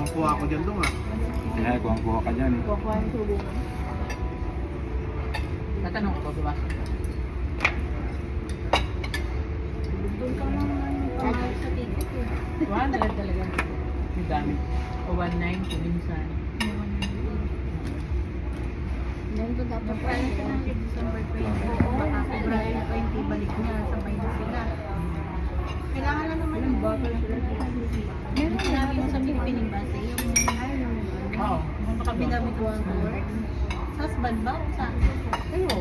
Kuha ako dyan doon ah. Kaya kung kuha ka dyan. Kukuha yung subo mo. Tatanong ko, diba? Doon ka naman pamahal sa ticket eh. 200 talaga. Ang dami. O 190 minsan. Ngayon ko dapat pala ka ng December 20. Baka February 20, balik niya. Sabay na sila. Kailangan na naman yung bottle sila. Meron sinabi mo sa Philippine Embassy, yung ay, yung Oo. Punta ka doon. binamit ko ang work. Sa husband ba o sa akin? Pero,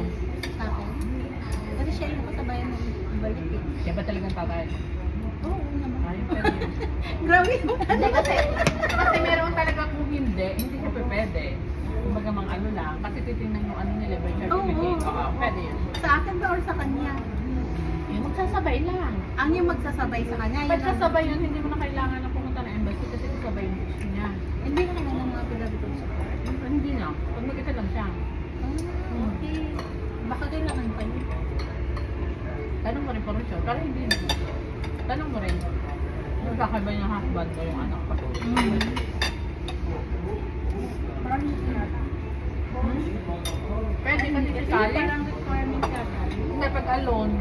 Sa akin? Kasi siya yung kasabayan ng balik eh. siya ba talagang tatay? Oo, oo naman. Ayun pa. Grabe mo. Hindi kasi, kasi meron talaga kung hindi, hindi siya pwede. Kumbaga mga ano lang, kasi titingnan yung ano nila, Oo, certificate. oo. Oo, pwede yun. Sa akin ba or sa kanya? Yung magsasabay lang. Ang yung magsasabay sa kanya, Pag kasabay yun, hindi mo na kailangan na pumunta ng embassy kasi kasabay yung gusto niya. Hindi na naman ng mga pinabitong support. Ah, Hindi na. Pag mag-isa lang siya. Ah, okay. Baka kailangan pa niya. Tanong mo rin siya. Pero hindi na. Tanong mo rin. Magkakaiba yung husband mo yung anak pa. Promise na. Pwede kasi Kasi kasali. parang requirement yata. Hindi pag alone.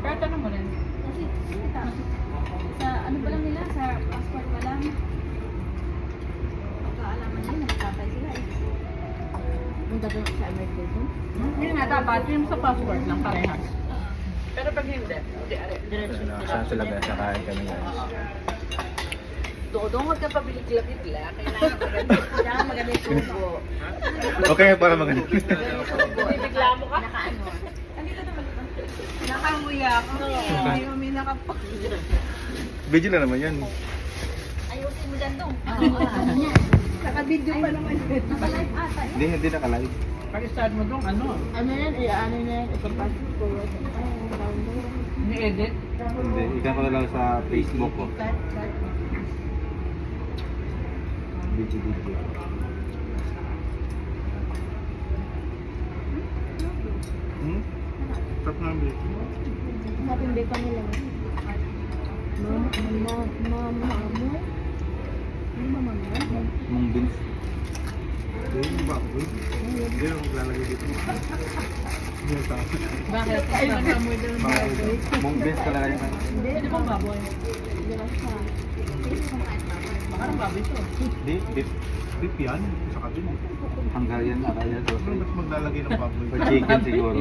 Pero tanong mo rin. Kasi, kita, sa ano pa lang nila, sa passport pa lang, pagkaalaman nila, nagkakay sila eh. Punta doon sa immigration? Yun nga, dapat yung sa passport lang parehas. Pero pag hindi, hindi are. Diretso. Sa talaga, sa kain kami guys. Doon huwag ka pabilig-labigla. Kailangan maganda. Kailangan maganda yung subo. Okay, para maganda. Bibigla mo ka. Nakaano? Andito naman ito. Nakamuya ako. Ayaw may nakap... Video na naman yan. Ayusin mo dyan doon. Oo. Naka-video pa naman. Naka-live ata. Hindi, hindi nakalive. Pag start mo doon, ano? Ano yan? Ano yan? Ipapasok ko. Ni-edit? Hindi, ikaw ko na lang sa Facebook ko. Video, video. Hmm? Tap na ang video. Matindi ka nila. Mama, mama, mama. Mama, mama. Mong beans. Hindi ba ako? Hindi ako maglalagay dito. Bakit? Ay, nakamoy doon. Mga mong beans talaga yung Hindi, bang baboy? Hindi ba siya? Baka ng baboy to. Hindi, beef. Beef yan. Sa kabin. Hungarian, Hungarian Ano sausage. ba't maglalagay ng baboy? Chicken siguro.